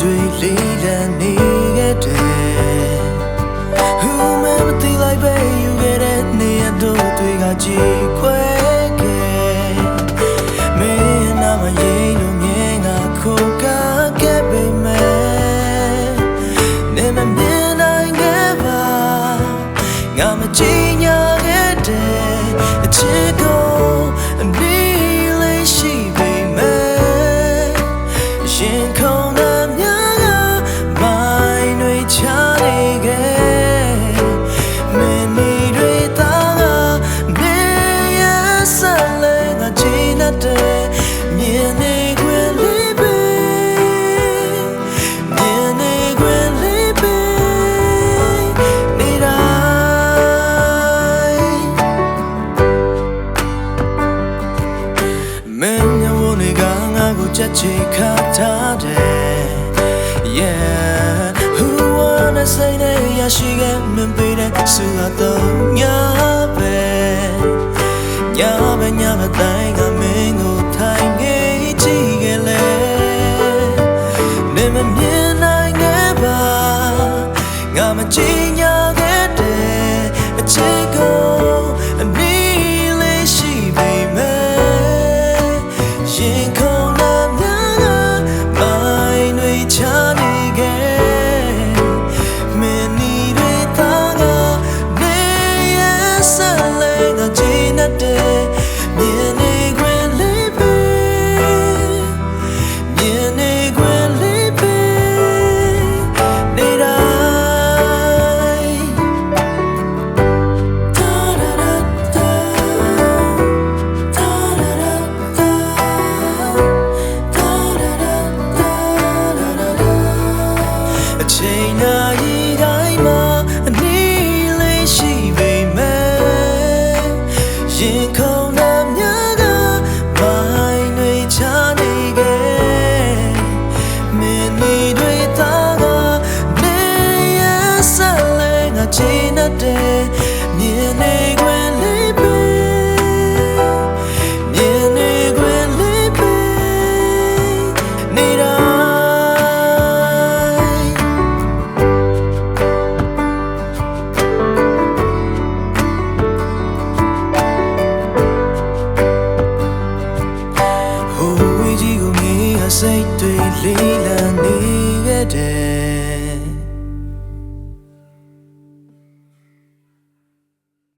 တွေလေးလံနေခဲ့တယ်ဟူမမသိလိုက်ပဲယူခဲ့တဲ့နေရတို့တွေကကြည်ခွဲခဲ့မင်းနာမရေးလို့မြင်ငါခုန်ကားခဲ့ပေမဲ့နေမမြင်နိုင်ခဲ့ပါငါမကြည့်ညာခဲ့တဲ့အချစ်ကို ချက်ချခါထားတယ် Yeah Who wanna say that ရရှိခဲ့မင်းပေးတဲ့စုတော့ညာပဲညာပဲညာပဲတိုင်းကမင်းကိုထိုင်နေကြည့်ခဲ့လေနေမမြင်နိုင်ခဲ့ပါငါမကြည့် 저 ချိန်တဲ့